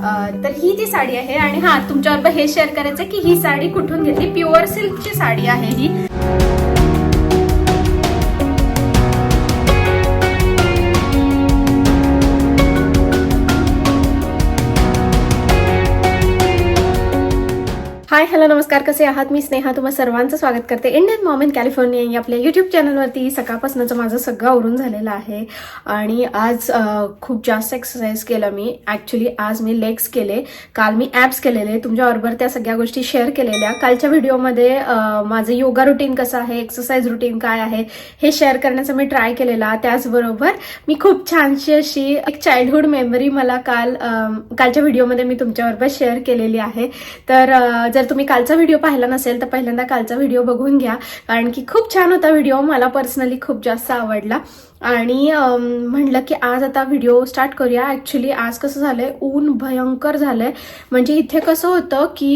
तर ही ती साडी आहे आणि हा तुमच्याबरोबर हे शेअर करायचं आहे की ही साडी कुठून घेतली? प्युअर सिल्कची साडी आहे ही. हाय हॅलो नमस्कार. कसे आहात? मी स्नेहा. तुम्हा सर्वांचं स्वागत करते. इंडियन मॉम इन कॅलिफोर्निया या आपल्या यूट्यूब चॅनलवरती सकाळपासूनचं माझं सगळं आवरून झालेलं आहे. आणि आज खूप जास्त एक्सरसाइज केलं मी. ॲक्च्युली आज मी लेग्स केले. काल मी ॲप्स केलेले. तुमच्याबरोबर त्या सगळ्या गोष्टी शेअर केलेल्या. कालच्या व्हिडिओमध्ये माझं योगा रुटीन कसं आहे? एक्सरसाइज रुटीन काय आहे? हे शेअर करण्याचा मी ट्राय केलेला. त्याचबरोबर मी खूप छानशी अशी एक चाइल्डहुड मेमरी मला काल कालच्या व्हिडिओमध्ये मी तुमच्याबरोबर शेअर केलेली आहे. तर जर तुम्ही कालचा व्हिडिओ पाहिला नसेल तर पहिल्यांदा कालचा व्हिडिओ बघून घ्या. कारण की खूप छान होता व्हिडिओ. मला पर्सनली खूप जास्त आवडला. आणि म्हटलं म्हणलं की आज आता व्हिडिओ स्टार्ट करूया. ॲक्च्युली आज कसं झालंय ऊन भयंकर झालंय. म्हणजे इथे कसं होतं की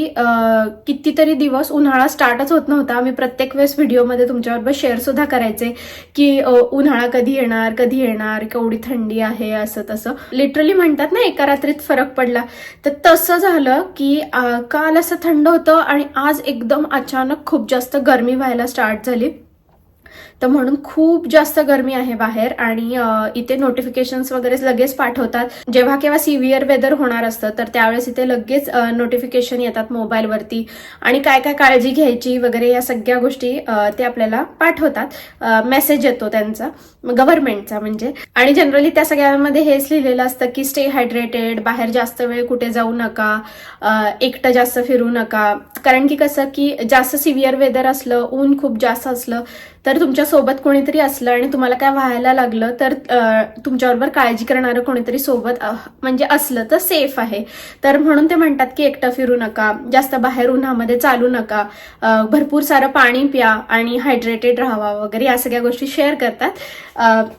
कितीतरी दिवस उन्हाळा स्टार्टच होत नव्हता. आम्ही प्रत्येक वेळेस व्हिडिओमध्ये तुमच्याबरोबर शेअर सुद्धा करायचे की उन्हाळा कधी येणार कधी येणार केवढी थंडी आहे असं तसं. लिटरली म्हणतात ना एका रात्रीत फरक पडला. तर तसं झालं की काल असं थंड होतं आणि आज एकदम अचानक खूप जास्त गरमी व्हायला स्टार्ट झाली. तर म्हणून खूप जास्त गरमी आहे बाहेर आणि इथे नोटिफिकेशन्स वगैरे लगेच पाठवतात. जेव्हा केव्हा सिव्हिअर वेदर होणार असतं तर त्यावेळेस इथे लगेच नोटिफिकेशन येतात मोबाईलवरती. आणि काय काय काळजी घ्यायची वगैरे या सगळ्या गोष्टी ते आपल्याला पाठवतात. मेसेज येतो त्यांचा गव्हर्नमेंटचा म्हणजे. आणि जनरली त्या सगळ्यांमध्ये हेच लिहिलेलं असतं की स्टे हायड्रेटेड बाहेर जास्त वेळ कुठे जाऊ नका एकटं जास्त फिरू नका. कारण की कसं की जास्त सिव्हिअर वेदर असलं ऊन खूप जास्त असलं तर तुमच्यासोबत कोणीतरी असलं आणि तुम्हाला काय व्हायला लागलं तर तुमच्याबरोबर काळजी करणारं कोणीतरी सोबत म्हणजे असलं तर सेफ आहे. तर म्हणून ते म्हणतात की एकटं फिरू नका जास्त बाहेर उन्हामध्ये चालू नका भरपूर सारं पाणी प्या आणि हायड्रेटेड राहावा वगैरे या सगळ्या गोष्टी शेअर करतात.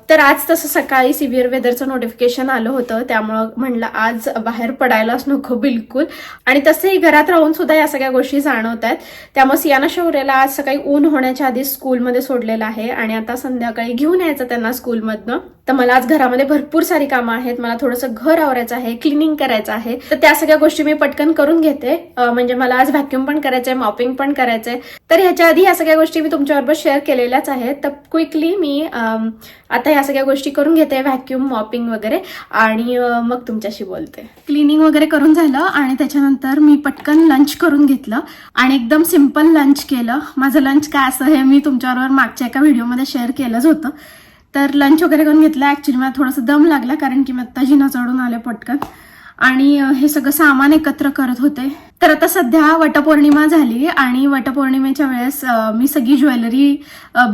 तर आज तसं सकाळी सिव्हिअर वेदरचं नोटिफिकेशन आलं होतं त्यामुळं म्हणलं आज बाहेर पडायलाच नको बिलकुल. आणि तसंही घरात राहून सुद्धा या सगळ्या गोष्टी जाणवत आहेत. त्यामुळे सियाना शौर्याला आज सकाळी ऊन होण्याच्या आधी स्कूलमध्ये सोडलेलं आहे आणि आता संध्याकाळी घेऊन यायचं त्यांना स्कूलमधनं. तर मला आज घरामध्ये भरपूर सारी कामं आहेत. मला थोडंसं घर आवरायचं आहे क्लिनिंग करायचं आहे. तर त्या सगळ्या गोष्टी मी पटकन करून घेते. म्हणजे मला आज व्हॅक्युम पण करायचंय मॉपिंग पण करायचंय. तर ह्याच्या आधी या सगळ्या गोष्टी मी तुमच्याबरोबर शेअर केलेल्याच आहेत. तर क्विकली मी आता या सगळ्या गोष्टी करून घेते व्हॅक्युम मॉपिंग वगैरे. आणि मग तुमच्याशी बोलते. क्लिनिंग वगैरे करून झालं आणि त्याच्यानंतर मी पटकन लंच करून घेतलं. आणि एकदम सिंपल लंच केलं. माझं लंच काय असं हे मी तुमच्याबरोबर मागच्या एका व्हिडिओमध्ये शेअर केलंच होतं. तर लंच वगैरे करून घेतलं. ॲक्च्युली मला थोडंसं दम लागला कारण की मी आत्ता जिना चढून आले पटकन. आणि हे सगळं सामान एकत्र करत होते. तर आता सध्या वटपौर्णिमा झाली आणि वटपौर्णिमेच्या वेळेस मी सगळी ज्वेलरी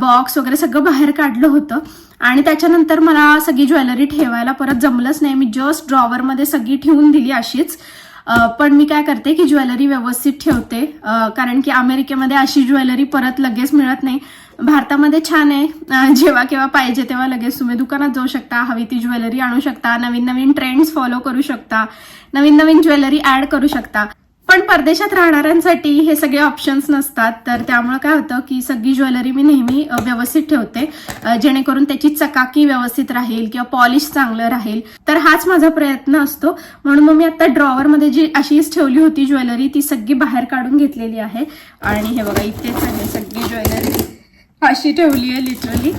बॉक्स वगैरे सगळं बाहेर काढलं होतं. आणि त्याच्यानंतर मला सगळी ज्वेलरी ठेवायला परत जमलंच नाही. मी जस्ट ड्रॉवरमध्ये सगळी ठेवून दिली अशीच. पण मी काय करते की ज्वेलरी व्यवस्थित ठेवते. कारण की अमेरिकेमध्ये अशी ज्वेलरी परत लगेच मिळत नाही. भारतामध्ये छान आहे. जेव्हा केव्हा पाहिजे तेव्हा लगेच तुम्ही दुकानात जाऊ शकता हवी ती ज्वेलरी आणू शकता नवीन नवीन ट्रेंड्स फॉलो करू शकता नवीन नवीन ज्वेलरी ऍड करू शकता. पण परदेशात राहणाऱ्यांसाठी हे सगळे ऑप्शन्स नसतात. तर त्यामुळे काय होतं की सगळी ज्वेलरी मी नेहमी व्यवस्थित ठेवते. जेणेकरून त्याची चकाकी व्यवस्थित राहील किंवा पॉलिश चांगलं राहील. तर हाच माझा प्रयत्न असतो. म्हणून मग मी आता ड्रॉवरमध्ये जी अशीच ठेवली होती ज्वेलरी ती सगळी बाहेर काढून घेतलेली आहे. आणि हे बघा इथेच आहे सगळी ज्वेलरी. अशी ठेवली आहे लिटरली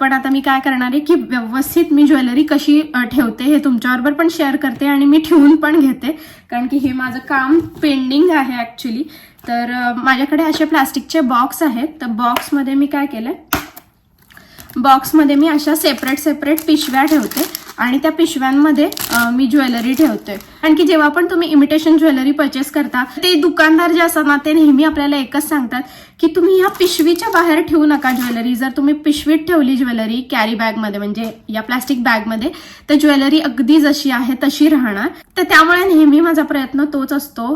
पण आता मी काय करणार आहे की व्यवस्थित मी ज्वेलरी कशी ठेवते हे तुमच्याबरोबर पण शेअर करते आणि मी ठेवून पण घेते. कारण की हे माझं काम पेंडिंग आहे ॲक्च्युली तर माझ्याकडे असे प्लास्टिकचे बॉक्स आहेत. तर बॉक्समध्ये मी काय केलं बॉक्समध्ये मी अशा सेपरेट सेपरेट पिशव्या ठेवते. आणि त्या पिशव्यांमध्ये मी ज्वेलरी ठेवते. कारण की जेव्हा पण तुम्ही इमिटेशन ज्वेलरी परचेस करता ते दुकानदार जे असतात ना ते नेहमी आपल्याला एकच सांगतात की तुम्ही ह्या पिशवीच्या बाहेर ठेवू नका ज्वेलरी. जर तुम्ही पिशवीत ठेवली ज्वेलरी कॅरी बॅगमध्ये म्हणजे या प्लास्टिक बॅगमध्ये तर ज्वेलरी अगदी जशी आहे तशी राहणार. तर त्यामुळे नेहमी माझा प्रयत्न तोच असतो.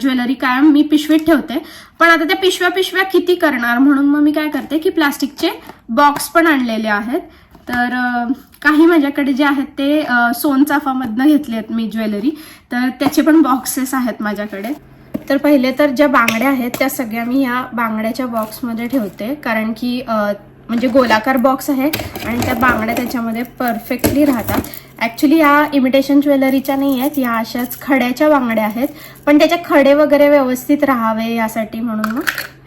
ज्वेलरी कायम मी पिशवीत ठेवते. पण आता त्या पिशव्या पिशव्या किती करणार? म्हणून मग मी काय करते की प्लास्टिकचे बॉक्स पण आणलेले आहेत. तर काही माझ्याकडे जे आहेत ते सोनचाफामधनं घेतले आहेत मी ज्वेलरी. तर त्याचे पण बॉक्सेस आहेत माझ्याकडे. तर पहिले तर ज्या बांगड्या आहेत त्या सगळ्या मी ह्या बांगड्याच्या बॉक्समध्ये ठेवते. कारण की म्हणजे गोलाकार बॉक्स आहे आणि त्या बांगड्या त्याच्यामध्ये परफेक्टली राहतात. ॲक्च्युली या इमिटेशन ज्वेलरीच्या नाही आहेत या अशाच खड्याच्या बांगड्या आहेत. पण त्याच्या खडे वगैरे व्यवस्थित राहावे यासाठी म्हणून मग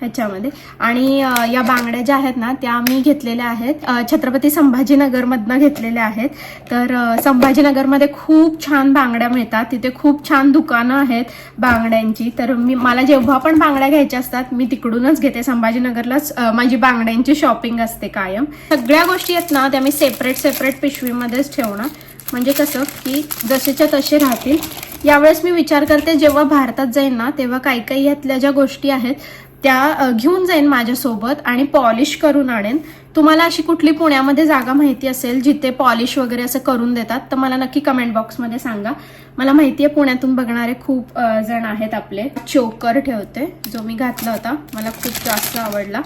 ह्याच्यामध्ये. आणि या बांगड्या ज्या आहेत ना त्या मी घेतलेल्या आहेत. छत्रपती संभाजीनगरमधनं घेतलेल्या आहेत. तर संभाजीनगरमध्ये खूप छान बांगड्या मिळतात. तिथे खूप छान दुकानं आहेत बांगड्यांची. तर मी मला जेव्हा पण बांगड्या घ्यायच्या असतात मी तिकडूनच घेते. संभाजीनगरलाच माझी बांगड्यांची शॉपिंग असते कायम. सगळ्या गोष्टी आहेत ना त्या मी सेपरेट सेपरेट पिशवीमध्येच ठेवणार. म्हणजे कसं की जसेच्या तसे राहतील. यावेळेस मी विचार करते जेव्हा भारतात जाईन ना तेव्हा काही काही यातल्या ज्या गोष्टी आहेत त्या घेऊन जाईन माझ्यासोबत आणि पॉलिश करून आणेन. तुम्हाला अशी कुठली पुण्यामध्ये जागा माहिती असेल जिथे पॉलिश वगैरे असं करून देतात तर मला नक्की कमेंट बॉक्समध्ये सांगा. मला माहिती आहे पुण्यातून बघणारे खूप जण आहेत आपले. चोकर ठेवते जो मी घातला होता. मला खूप जास्त आवडला.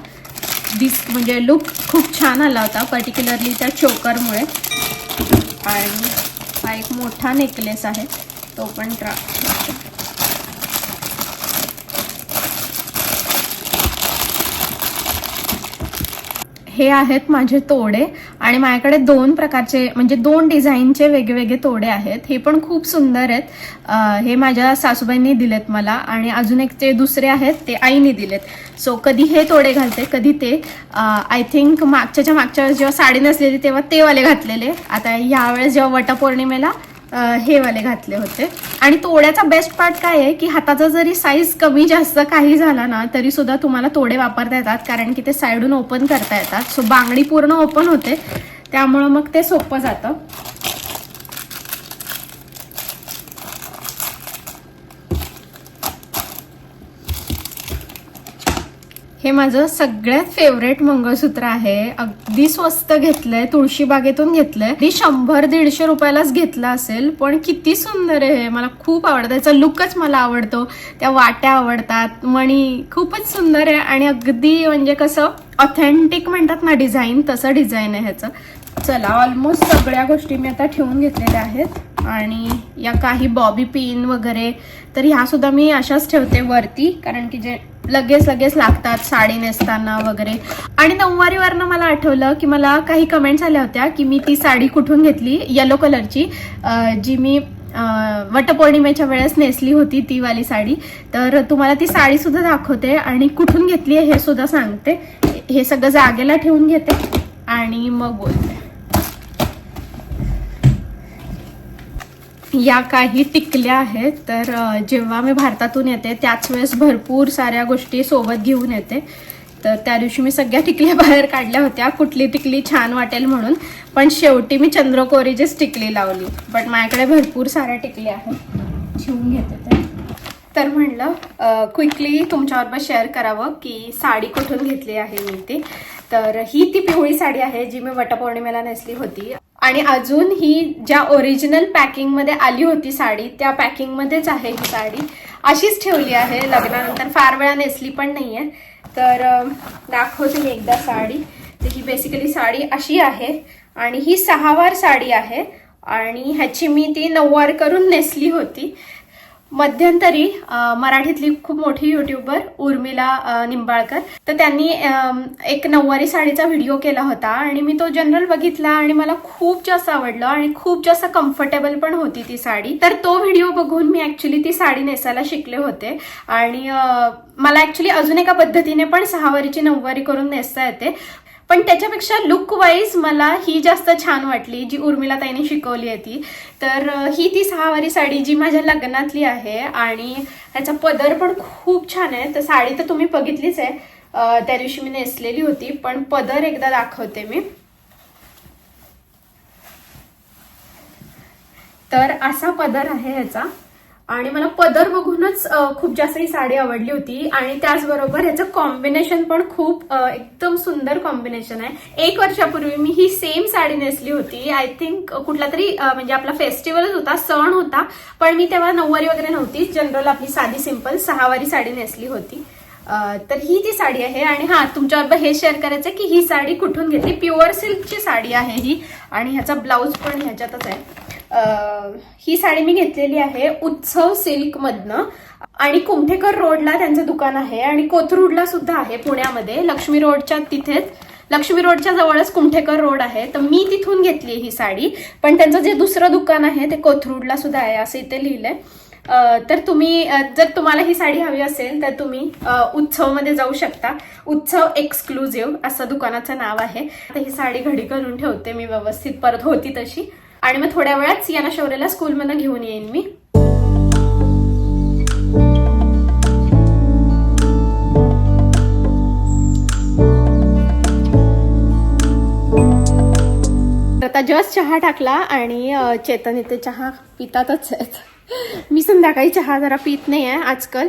दिस म्हणजे लुक खूप छान आला होता पर्टिक्युलरली त्या चोकरमुळे. आणि हा एक मोठा नेकलेस आहे. तो पण ट्रा हे आहेत माझे तोडे आणि माझ्याकडे दोन प्रकारचे म्हणजे दोन डिझाईनचे वेगवेगळे तोडे आहेत. हे पण खूप सुंदर आहेत. हे माझ्या सासूबाईंनी दिलेत मला आणि अजून एक ते दुसरे आहेत ते आईने दिलेत. सो कधी हे तोडे घालते कधी ते. आय थिंक मागच्याच्या मागच्या वेळेस जेव्हा साडी नसलेली तेव्हा ते वाले घातलेले. आता यावेळेस जेव्हा वटपौर्णिमेला हे वाले घातले होते. आणि तोड्याचा बेस्ट पार्ट काय आहे की हाताचा जरी साईज कमी जास्त काही झाला ना तरी सुद्धा तुम्हाला तोडे वापरता येतात कारण की ते साईडून ओपन करता येतात. सो बांगडी पूर्ण ओपन होते. त्यामुळं मग ते सोपं जातं. हे माझं सगळ्यात फेवरेट मंगळसूत्र आहे. अगदी स्वस्त घेतलंय तुळशी बागेतून घेतलंय. अगदी शंभर दीडशे रुपयालाच घेतलं असेल पण किती सुंदर आहे हे. मला खूप आवडतं. त्याचा लुकच मला आवडतो. त्या वाट्या आवडतात. मणी खूपच सुंदर आहे आणि अगदी म्हणजे कसं ऑथेंटिक म्हणतात ना डिझाईन तसं डिझाईन आहे ह्याचं. चला ऑलमोस्ट सगळ्या गोष्टी मी आता ठेवून घेतलेल्या आहेत. आणि या काही बॉबी पिन वगैरे तर ह्या सुद्धा मी अशाच ठेवते वरती कारण की जे लगेच लगेच लागतात साडी नेसताना वगैरे. आणि नऊवारीवरनं मला आठवलं की मला काही कमेंट्स आल्या होत्या की मी ती साडी कुठून घेतली? येलो कलरची जी मी वटपौर्णिमेच्या वेळेस नेसली होती ती वाली साडी. तर तुम्हाला ती साडी सुद्धा दाखवते आणि कुठून घेतली आहे हे सुद्धा सांगते. हे सगळं जागेला ठेवून घेते आणि मग बोलते. या काही टिकल्या आहेत तर जेव्हा मी भारतातून येते त्याच वेळेस भरपूर साऱ्या गोष्टी सोबत घेऊन येते. तर त्या दिवशी मी सगळ्या टिकल्या बाहेर काढल्या होत्या. कुठली टिकली छान वाटेल म्हणून. पण शेवटी मी चंद्रकोरीचीच टिकली लावली. बट माझ्याकडे भरपूर साऱ्या टिकल्या आहेत. शिवून घेते तर तर म्हणलं क्विकली तुमच्याबरोबर शेअर करावं की साडी कुठून घेतली आहे मी ती. तर ही ती पिवळी साडी आहे जी मी वटपौर्णिमेला नेसली होती. आणि अजून ही ज्या ओरिजिनल पॅकिंगमध्ये आली होती साडी त्या पॅकिंगमध्येच आहे ही साडी. अशीच ठेवली आहे. लग्नानंतर फार वेळा नेसली पण नाही आहे तर दाखवते मी एकदा साडी. तर ही बेसिकली साडी अशी आहे. आणि ही सहावार साडी आहे. आणि ह्याची मी ती नऊवार करून नेसली होती. मध्यंतरी मराठीतली खूप मोठी युट्यूबर उर्मिला निंबाळकर. तर त्यांनी एक नऊवारी साडीचा व्हिडिओ केला होता आणि मी तो जनरल बघितला आणि मला खूप जास्त आवडलं आणि खूप जास्त कम्फर्टेबल पण होती ती साडी. तर तो व्हिडिओ बघून मी ऍक्च्युली ती साडी नेसायला शिकले होते आणि मला ऍक्च्युली अजून एका पद्धतीने पण सहावारीची नऊवारी करून नेसता येते. पण त्याच्यापेक्षा लुक वाईज मला ही जास्त छान वाटली जी उर्मिला ताईने शिकवली आहे ती. तर ही ती सहावारी साडी जी माझ्या लग्नातली आहे आणि ह्याचा पदर पण खूप छान आहे. तर साडी तर तुम्ही बघितलीच आहे. त्या दिवशी मी नेसलेली होती पण पदर एकदा दाखवते मी. तर असा पदर आहे ह्याचा. आणि मला पदर बघूनच खूप जास्त ही साडी आवडली होती. आणि त्याचबरोबर ह्याचं कॉम्बिनेशन पण खूप एकदम सुंदर कॉम्बिनेशन आहे. एक वर्षापूर्वी मी ही सेम साडी नेसली होती. आय थिंक कुठला तरी म्हणजे आपला फेस्टिवलच होता सण होता. पण मी तेव्हा नऊवारी वगैरे नव्हती. जनरल आपली साधी सिंपल सहावारी साडी नेसली होती. तर ही ती साडी आहे. आणि हा तुमच्याबरोबर हे शेअर करायचं की ही साडी कुठून घेतली? प्युअर सिल्कची साडी आहे ही. आणि ह्याचा ब्लाऊज पण ह्याच्यातच आहे. ही साडी मी घेतलेली आहे उत्सव सिल्कमधनं आणि कुमठेकर रोडला त्यांचं दुकान आहे आणि कोथरूडला सुद्धा आहे पुण्यामध्ये लक्ष्मी रोडच्या तिथेच. लक्ष्मी रोडच्या जवळच कुमठेकर रोड आहे. तर मी तिथून घेतली ही साडी. पण त्यांचं जे दुसरं दुकान आहे ते कोथरूडला सुद्धा आहे असं इथे लिहिलंय. तर तुम्ही जर तुम्हाला ही साडी हवी असेल तर तुम्ही उत्सवमध्ये जाऊ शकता. उत्सव एक्सक्लुझिव्ह असं दुकानाचं नाव आहे. तर ही साडी घडी करून ठेवते मी व्यवस्थित परत होती तशी. आणि मग थोड्या वेळात सियाना शौर्यला स्कूलमध्ये घेऊन येईन मी. आता जस्ट चहा टाकला आणि चेतन इथे चहा पितातच आहेत. मी संध्याकाळी चहा जरा पित नाही आहे आजकाल.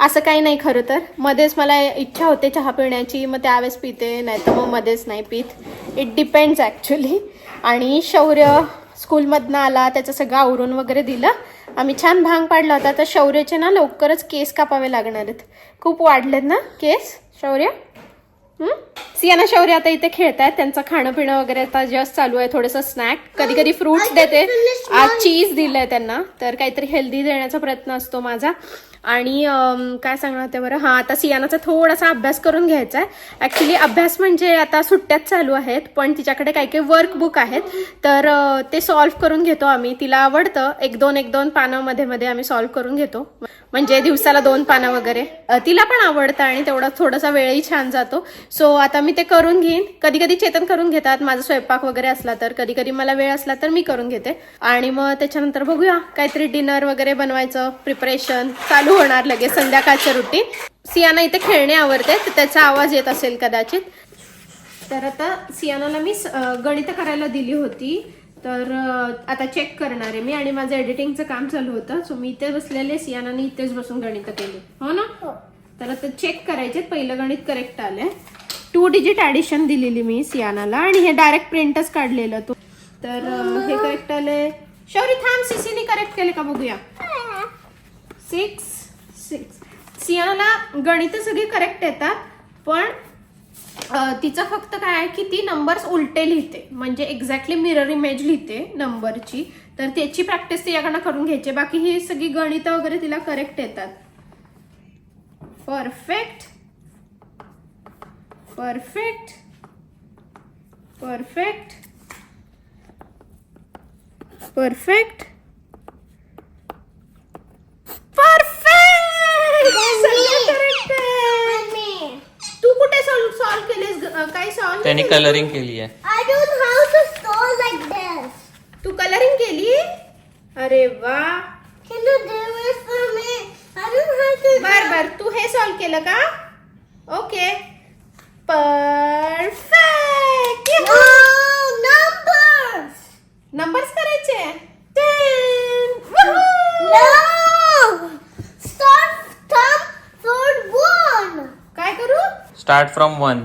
असं काही नाही खरं तर. मध्येच मला इच्छा होते चहा पिण्याची मग त्यावेळेस पिते नाही तर मग मध्येच नाही पित. इट डिपेंड्स ॲक्च्युली आणि शौर्य स्कूलमधनं आला त्याचं सगळं आवरून वगैरे दिलं. आम्ही छान भांग पाडला होता. तर शौर्याचे ना लवकरच केस कापावे लागणार आहेत. खूप वाढलेत ना केस शौर्य? सियाना शौर्य आता इथे खेळतायत. त्यांचं खाणं पिणं वगैरे आता जस्ट चालू आहे. थोडंसं स्नॅक कधी कधी फ्रुट्स देते. आज चीज दिलंय त्यांना. तर काहीतरी हेल्दी देण्याचा प्रयत्न असतो माझा. आणि काय सांगणार होते बरं? हां आता सियानाचा थोडासा अभ्यास करून घ्यायचा आहे. ॲक्च्युली अभ्यास म्हणजे आता सुट्ट्याच चालू आहेत पण तिच्याकडे काही काही वर्कबुक आहेत. तर ते सॉल्व्ह करून घेतो आम्ही. तिला आवडतं. एक दोन एक दोन पानं मध्ये मध्ये आम्ही सॉल्व्ह करून घेतो. म्हणजे दिवसाला दोन पानं वगैरे. तिला पण आवडतं आणि तेवढा थोडासा वेळही छान जातो. सो आता मी ते करून घेईन. कधी कधी चेतन करून घेतात. माझा स्वयंपाक वगैरे असला तर कधी कधी मला वेळ असला तर मी करून घेते. आणि मग त्याच्यानंतर बघूया काहीतरी डिनर वगैरे बनवायचं प्रिपरेशन चालू होणार लगेच संध्याकाळचं रुटीन. सियाना इथे खेळणे आवडते तर त्याचा आवाज येत असेल कदाचित. तर आता सियानाला मी गणित करायला दिली होती. तर आता चेक करणार आहे मी आणि माझं एडिटिंगचं काम चालू होतं. सो मी इथे बसलेले सियानाने इथेच बसून गणित केली. हो ना? तर आता चेक करायचे पहिलं गणित करेक्ट आलंय. टू डिजिट ऍडिशन दिलेली मी सियानाला आणि हे डायरेक्ट प्रिंटच काढलेलं तो. तर हे करेक्ट आलंय. शौरी थांब सीसीने करेक्ट केले का बघूया? सिक्स सिक्स सियानाला गणित सगळी करेक्ट येतात पण तिचं फक्त काय आहे की ती नंबर्स उलटे लिहिते. म्हणजे एक्झॅक्टली मिरर इमेज लिहिते नंबरची तर त्याची प्रॅक्टिस तिच्याकडनं करून घ्यायची. बाकी ही सगळी गणितं वगैरे तिला करेक्ट येतात. परफेक्ट परफेक्ट परफेक्ट परफेक्ट तू कुठे सॉल्व सॉल्व केलेस ग- अं, काय सॉल्व त्यांनी कलरिंग केली आहे. तू कलरिंग केली? अरे व्वा कि बार बर. तू हे सॉल्व केलं का? ओके परफाय कि भो नंबर करायचे. काय करू? Start from one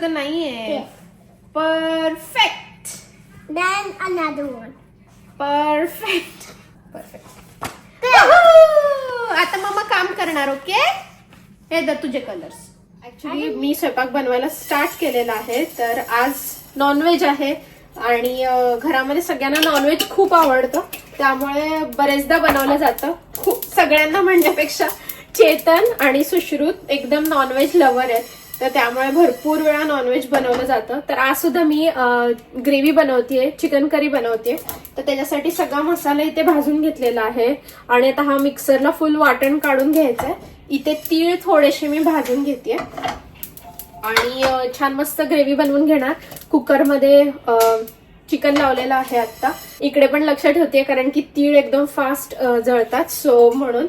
सगळं नाहीये perfect Then another one. Perfect perfect. आता मम्मा काम करणार ओके हे दर तुझे कलर्स ऍक्च्युली मी स्वयंपाक बनवायला स्टार्ट केलेला आहे तर आज नॉनव्हेज आहे. आणि घरामध्ये सगळ्यांना नॉनव्हेज खूप आवडतं. त्यामुळे बरेचदा बनवलं जातं. खूप सगळ्यांना म्हणण्यापेक्षा चेतन आणि सुश्रुत एकदम नॉनव्हेज लवर आहेत. तर त्यामुळे भरपूर वेळा नॉनव्हेज बनवलं जातं. तर आज सुद्धा मी ग्रेव्ही बनवतेय चिकन करी बनवते तर त्याच्यासाठी सगळा मसाला इथे भाजून घेतलेला आहे. आणि आता हा मिक्सरला फुल वाटण काढून घ्यायचंय. आहे इथे तीळ थोडेसे मी भाजून घेते आणि छान मस्त ग्रेव्ही बनवून घेणार. कुकरमध्ये चिकन लावलेलं आहे आता इकडे पण लक्ष ठेवते कारण की तीळ एकदम फास्ट जळतात. सो म्हणून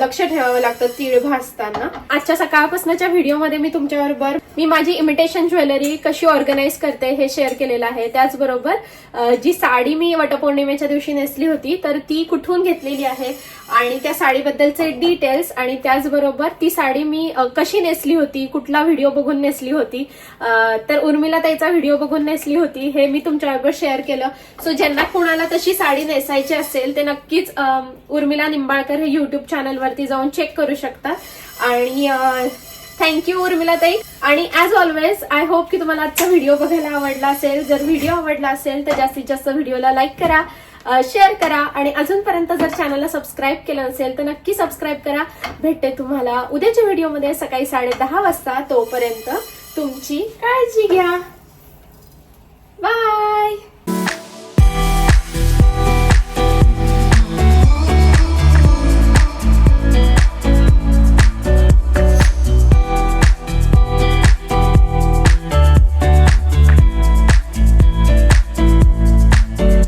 लक्ष ठेवावं लागतं तीळ भाजताना आजच्या सकाळपासूनच्या व्हिडिओमध्ये मी तुमच्याबरोबर मी माझी इमिटेशन ज्वेलरी कशी ऑर्गनाईज करते हे शेअर केलेलं आहे. त्याचबरोबर जी साडी मी वटपौर्णिमेच्या दिवशी नेसली होती तर ती कुठून घेतलेली आहे आणि त्या साडीबद्दलचे डिटेल्स आणि त्याचबरोबर ती साडी मी कशी नेसली होती कुठला व्हिडिओ बघून नेसली होती तर उर्मिला ताईचा व्हिडिओ बघून नेसली होती हे मी तुमच्याबरोबर शेअर केलं. सो ज्यांना कोणाला तशी साडी नेसायची असेल ते नक्कीच उर्मिला निंबाळकर हे युट्यूब चॅनलवरती जाऊन चेक करू शकता. आणि थँक्यू उर्मिला ताई आणि ॲज ऑलवेज आय होप की तुम्हाला आजचा व्हिडिओ बघायला आवडला असेल. जर व्हिडिओ आवडला असेल तर जास्तीत जास्त व्हिडिओला लाईक करा शेअर करा. आणि अजूनपर्यंत जर चॅनलला सबस्क्राईब केलं असेल तर नक्की सबस्क्राईब करा. भेटते तुम्हाला उद्याच्या व्हिडिओमध्ये सकाळी साडे दहा वाजता. तोपर्यंत तुमची काळजी घ्या. बाय